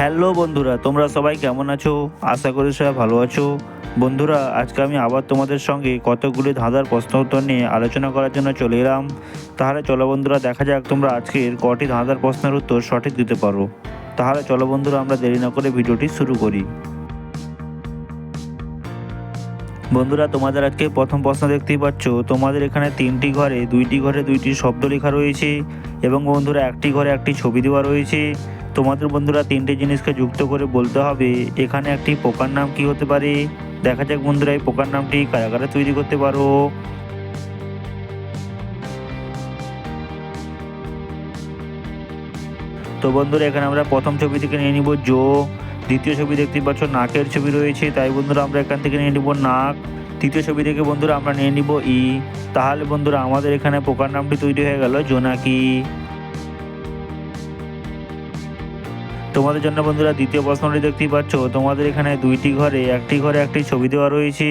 Hello বন্ধুরা, তোমরা সবাই কেমন আছো? আশা করি সবাই ভালো আছো। বন্ধুরা, আজকে আমি আবার তোমাদের সঙ্গে কতগুলি ধাঁধার প্রশ্ন উত্তর নিয়ে আলোচনা করার জন্য চলে এলাম। তাহলে চলো বন্ধুরা, দেখা যাক তোমরা আজকের কটি ধাঁধার প্রশ্নের উত্তর সঠিক দিতে পারো। তাহলে চলো বন্ধুরা, আমরা দেরি না করে ভিডিওটি শুরু করি। বন্ধুরা, তোমাদের আজকে প্রথম প্রশ্ন দেখতেই পাচ্ছ। তোমাদের এখানে তিনটি ঘরে, দুইটি ঘরে দুইটি শব্দ লেখা রয়েছে এবং বন্ধুরা, একটি ঘরে একটি ছবি দেওয়া রয়েছে। তোমাদের বন্ধুরা তিনটে জিনিসকে যুক্ত করে বলতে হবে। এখানে একটি পোকার নাম কি হতে পারে? দেখা যাক বন্ধুরা, এই পোকার নামটি কারা কারা তৈরি করতে পারো? তো বন্ধুরা, এখানে আমরা প্রথম ছবি থেকে নিয়ে নিব জো। দ্বিতীয় ছবি দেখতে পাচ্ছ, নাকের ছবি রয়েছে। তাই বন্ধুরা, আমরা এখান থেকে নিয়ে নিব নাক। তৃতীয় ছবি থেকে বন্ধুরা, আমরা নিয়ে নিব ই। তাহলে বন্ধুরা, আমাদের এখানে পোকার নামটি তৈরি হয়ে গেল জোনাকি তোমাদের জন্য বন্ধুরা দ্বিতীয় প্রশ্নটি দেখতেই পাচ্ছ। তোমাদের এখানে দুইটি ঘরে, একটি ঘরে একটি ছবি দেওয়া রয়েছে।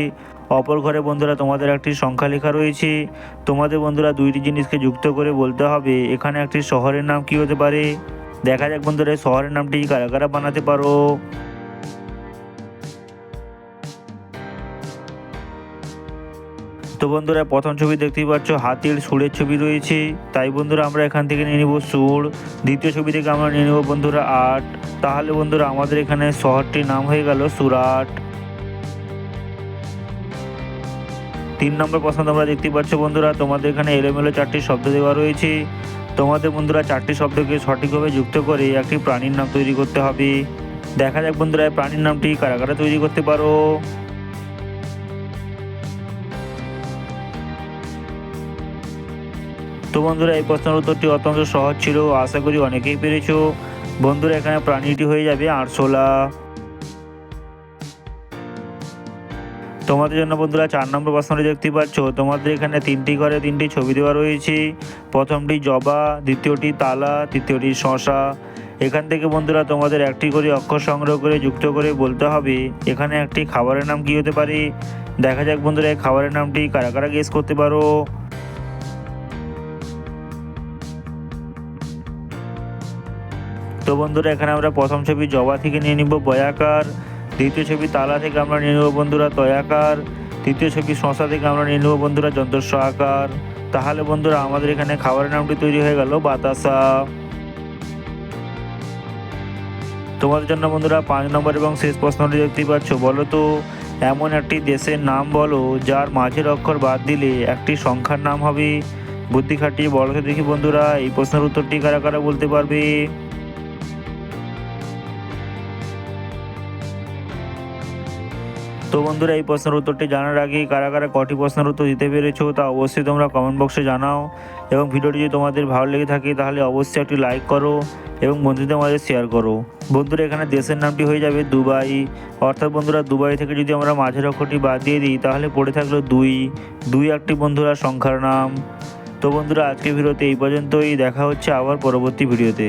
অপর ঘরে বন্ধুরা তোমাদের একটি সংখ্যা লেখা রয়েছে। তোমাদের বন্ধুরা দুইটি জিনিসকে যুক্ত করে বলতে হবে, এখানে একটি শহরের নাম কি হতে পারে? দেখা যাক বন্ধুরা শহরের নামটি কারা কারা বানাতে পারো? তো বন্ধুরা, প্রথম ছবি দেখতেই পাচ্ছ, হাতির সুরের ছবি রয়েছে। তাই বন্ধুরা, আমরা এখান থেকে নিয়ে নিব সুর। দ্বিতীয় ছবি থেকে আমরা নিয়ে নেব বন্ধুরা আট। তাহলে বন্ধুরা, আমাদের এখানে শহরটির নাম হয়ে গেল সুরাট তিন নম্বর প্রশ্ন তোমরা দেখতে পাচ্ছ বন্ধুরা, তোমাদের এখানে এলোমেলো চারটি শব্দ দেওয়া রয়েছে। তোমাদের বন্ধুরা, চারটি শব্দকে সঠিকভাবে যুক্ত করে একটি প্রাণীর নাম তৈরি করতে হবে। দেখা যাক বন্ধুরা প্রাণীর নামটি কারা কারা তৈরি করতে পারো। তো বন্ধুরা, এই প্রশ্নের উত্তরটি অত্যন্ত সহজ ছিল, আশা করি অনেকেই পেরেছ। বন্ধুরা, এখানে প্রাণীটি হয়ে যাবে আরশোলা। তোমাদের জন্য বন্ধুরা, চার নম্বর প্রশ্নটি দেখতে পাচ্ছ। তোমাদের এখানে তিনটি ঘরে তিনটি ছবি দেওয়া রয়েছে। প্রথমটি জবা, দ্বিতীয়টি তালা, তৃতীয়টি শশা। এখান থেকে বন্ধুরা, তোমাদের একটি করে অক্ষর সংগ্রহ করে, যুক্ত করে বলতে হবে, এখানে একটি খাবারের নাম কি হতে পারে? দেখা যাক বন্ধুরা, এই খাবারের নামটি কারা কারা গেস করতে পারো। তো বন্ধুরা, এখানে আমরা প্রথম ছবি জবা থেকে নিয়ে নিব বয়াকার, দ্বিতীয় ছবি তালা থেকে আমরা নিয়ে নেব বন্ধুরা তয়াকার, তৃতীয় ছবি শশা থেকে আমরা নিয়ে নেব বন্ধুরা যন্ত্রস্ব আকার। তাহলে বন্ধুরা, আমাদের এখানে খাবারের নামটি তৈরি হয়ে গেল বাতাসা। তোমাদের জন্য বন্ধুরা, পাঁচ নম্বর এবং শেষ প্রশ্নটি দেখতেই পাচ্ছ, বলো তো, এমন একটি দেশের নাম বলো, যার মাঝের অক্ষর বাদ দিলে একটি সংখ্যার নাম হবে। বুদ্ধি খাটিয়ে বলো দেখি বন্ধুরা, এই প্রশ্নের উত্তরটি কারা কারা বলতে পারবে? তো বন্ধুরা, এই প্রশ্নের উত্তরটি জানার আগে কারা কারা কটি প্রশ্নের উত্তর দিতে পেরেছ তা অবশ্যই তোমরা কমেন্ট বক্সে জানাও। এবং ভিডিওটি যদি তোমাদের ভালো লেগে থাকে তাহলে অবশ্যই একটি লাইক করো এবং বন্ধুদের মাঝে শেয়ার করো। বন্ধুরা, এখানে দেশের নামটি হয়ে যাবে দুবাই। অর্থাৎ বন্ধুরা, দুবাই থেকে যদি আমরা মাঝের অক্ষরটি বাদ দিয়ে দিই, তাহলে পড়ে থাকল দুই। দুই একটি বন্ধুরা সংখ্যার নাম। তো বন্ধুরা আজকে ভিডিওতে এই পর্যন্তই। দেখা হচ্ছে আবার পরবর্তী ভিডিওতে।